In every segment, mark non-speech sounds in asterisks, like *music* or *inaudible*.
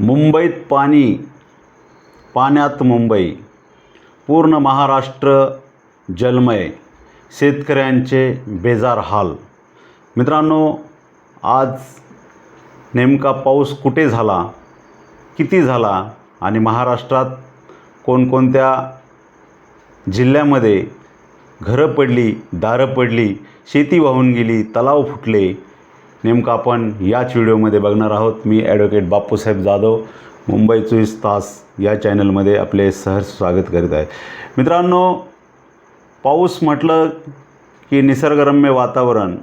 मुंबईत पाणी पाण्यात मुंबई पूर्ण महाराष्ट्र जलमय. शेतकऱ्यांचे बेजार हाल. मित्रांनो आज नेमका पाऊस कुठे झाला किती झाला आणि महाराष्ट्रात कोणकोणत्या जिल्ह्यामध्ये घरं पडली दारं पडली शेती वाहून गेली तलाव फुटले नेमकं आपण याच व्हिडिओमध्ये बघणार आहोत. मी ॲडव्होकेट बापूसाहेब जाधव मुंबई चोवीस तास या चॅनलमध्ये आपले सहर्ष स्वागत करीत आहे. मित्रांनो पाऊस म्हटलं की निसर्गरम्य वातावरण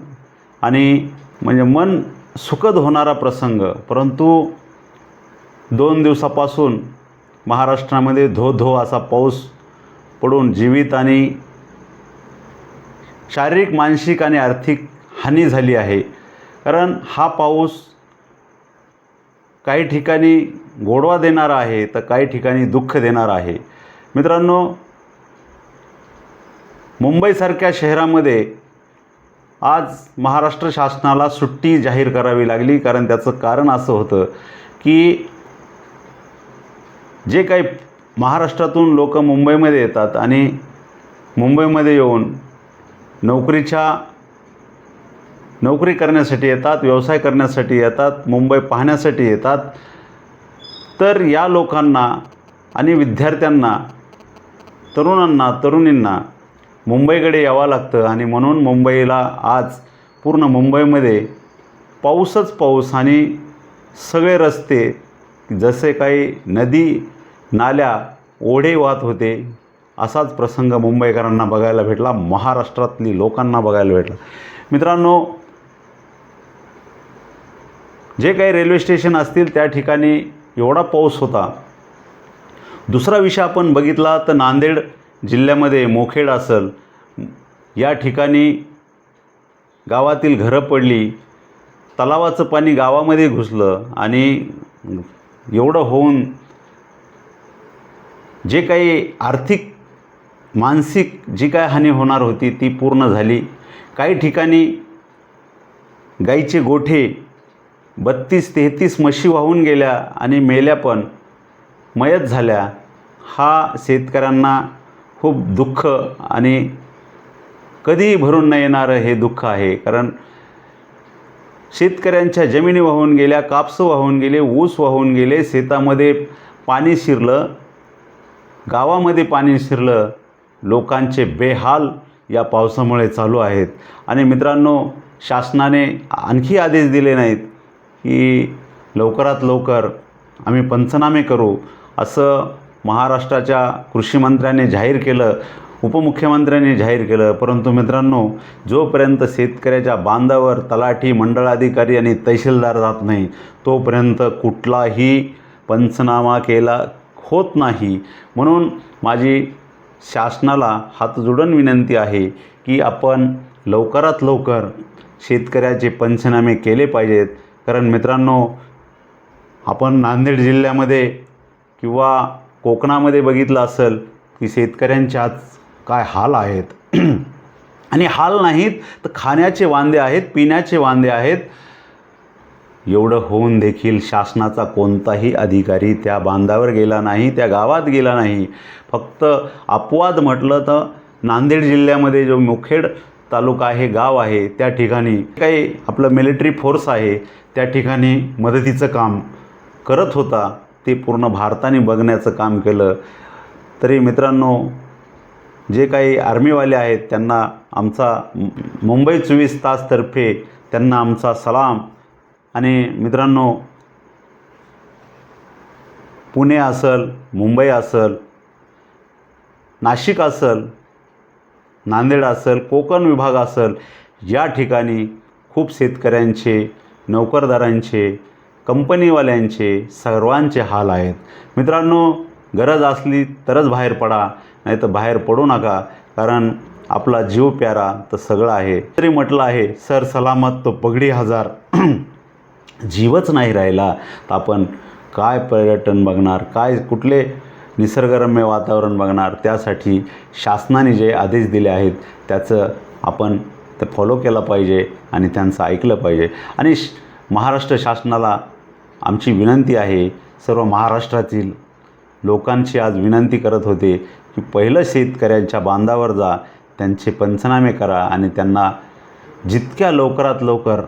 आणि म्हणजे मन सुखद होणारा प्रसंग परंतु दोन दिवसापासून महाराष्ट्रामध्ये धो धो असा पाऊस पडून जीवित आणि शारीरिक मानसिक आणि आर्थिक हानी झाली आहे. कारण हा पाऊस काही ठिकाणी गोडवा देणारा आहे तर काही ठिकाणी दुःख देणारा आहे. मित्रांनो मुंबईसारख्या शहरामध्ये आज महाराष्ट्र शासनाला सुट्टी जाहीर करावी लागली कारण त्याचं कारण असं होतं की जे काही महाराष्ट्रातून लोक मुंबईमध्ये येतात आणि मुंबईमध्ये येऊन नोकरीच्या नोकरी करण्यासाठी येतात व्यवसाय करण्यासाठी येतात मुंबई पाहण्यासाठी येतात. तर या लोकांना आणि विद्यार्थ्यांना तरुणांना तरुणींना मुंबईकडे यावं लागतं आणि म्हणून मुंबईला आज पूर्ण मुंबईमध्ये पाऊसच पाऊस आणि सगळे रस्ते जसे काही नदी नाल्या ओढे वाहत होते असाच प्रसंग मुंबईकरांना बघायला भेटला महाराष्ट्रातली लोकांना बघायला भेटला. मित्रांनो जे काही रेल्वे स्टेशन असतील त्या ठिकाणी एवढा पाऊस होता. दुसरा विषय आपण बघितला तर नांदेड जिल्ह्यामध्ये मोखेड असेल या ठिकाणी गावातील घरं पडली तलावाचं पाणी गावामध्ये घुसलं आणि एवढं होऊन जे काही आर्थिक मानसिक जी काय हानी होणार होती ती पूर्ण झाली. काही ठिकाणी गाईचे गोठे बत्तीस तेहतीस म्हशी वाहून गेल्या आणि मेल्या पण मयत झाल्या हा शेतकऱ्यांना खूप दुःख आणि कधीही भरून न येणारं हे दुःख आहे. कारण शेतकऱ्यांच्या जमिनी वाहून गेल्या कापसं वाहून गेले ऊस वाहून गेले शेतामध्ये पाणी शिरलं गावामध्ये पाणी शिरलं लोकांचे बेहाल या पावसामुळे चालू आहेत. आणि मित्रांनो शासनाने आणखी आदेश दिले नाहीत. की लवकरात लवकर आम्ही पंचनामे करू असं महाराष्ट्राच्या कृषीमंत्र्यांनी जाहीर केलं उपमुख्यमंत्र्यांनी जाहीर केलं. परंतु मित्रांनो जोपर्यंत शेतकऱ्याच्या बांधावर तलाठी मंडळाधिकारी आणि तहसीलदार जात नाही तोपर्यंत कुठलाही पंचनामा केला होत नाही. म्हणून माझी शासनाला हातजोडून विनंती आहे की आपण लवकरात लवकर शेतकऱ्याचे पंचनामे केले पाहिजेत. कारण मित्रांनो आपण नांदेड जिल्ह्यामध्ये किंवा कोकणामध्ये बघितलं असेल की शेतकऱ्यांचे आज काय हाल आहेत. *clears throat* आणि हाल नाहीत तर खाण्याचे वांदे आहेत पिण्याचे वांदे आहेत. एवढं होऊन देखील शासनाचा कोणताही अधिकारी त्या बांधावर गेला नाही त्या गावात गेला नाही. फक्त अपवाद म्हटलं तर नांदेड जिल्ह्यामध्ये जो मुखेड तालुका आहे गाव आहे त्या ठिकाणी काही आपलं मिलिटरी फोर्स आहे त्या ठिकाणी मदतीचं काम करत होता. ते पूर्ण भारताने बघण्याचं काम केलं. तरी मित्रांनो जे काही आर्मीवाले आहेत त्यांना आमचा मुंबई चोवीस तासतर्फे त्यांना आमचा सलाम. आणि मित्रांनो पुणे असल मुंबई असल नाशिक असल नांदेड असेल कोकण विभाग असेल या ठिकाणी खूप शेतकऱ्यांचे नोकरदारांचे कंपनीवाल्यांचे सर्वांचे हाल आहेत. मित्रांनो गरज असली तरच बाहेर पडा नाही तर बाहेर पडू नका कारण आपला जीव प्यारा तर सगळं आहे. तरी म्हटलं आहे सर सलामत तो पगडी हजार *clears throat* जीवच नाही राहिला. तर आपण काय पर्यटन बघणार? काय कुठले निसर्गरम्य वातावरण बघणार. त्यासाठी शासनाने जे आदेश दिले आहेत त्याचं आपण ते फॉलो केलं पाहिजे आणि त्यांचं ऐकलं पाहिजे. आणि श महाराष्ट्र शासनाला आमची विनंती आहे सर्व महाराष्ट्रातील लोकांची आज विनंती करत होते की पहिलं शेतकऱ्यांच्या बांधावर जा त्यांचे पंचनामे करा आणि त्यांना जितक्या लवकरात लवकर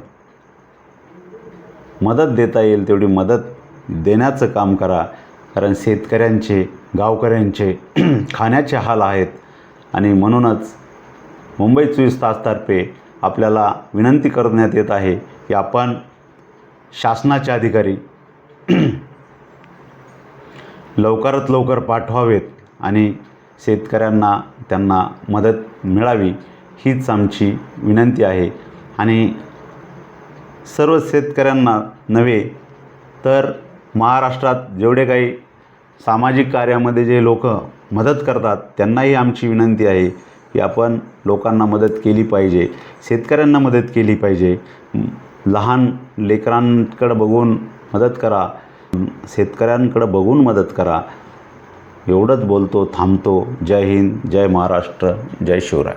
मदत देता येईल तेवढी मदत देण्याचं काम करा. कारण शेतकऱ्यांचे गावकऱ्यांचे खाण्याचे हाल आहेत. आणि म्हणूनच मुंबई चोवीस तासतर्फे आपल्याला विनंती करण्यात येत आहे की आपण शासनाचे अधिकारी लवकरात लवकर पाठवावेत आणि शेतकऱ्यांना त्यांना मदत मिळावी हीच आमची विनंती आहे. आणि सर्व शेतकऱ्यांना नव्हे तर महाराष्ट्रात जेवढे काही सामाजिक कार्यामध्ये जे लोक मदत करतात त्यांनाही आमची विनंती आहे की आपण लोकांना मदत केली पाहिजे शेतकऱ्यांना मदत केली पाहिजे. लहान लेकरांकडं बघून मदत करा शेतकऱ्यांकडं बघून मदत करा. एवढंच बोलतो थांबतो. जय हिंद जय महाराष्ट्र जय शिवराय.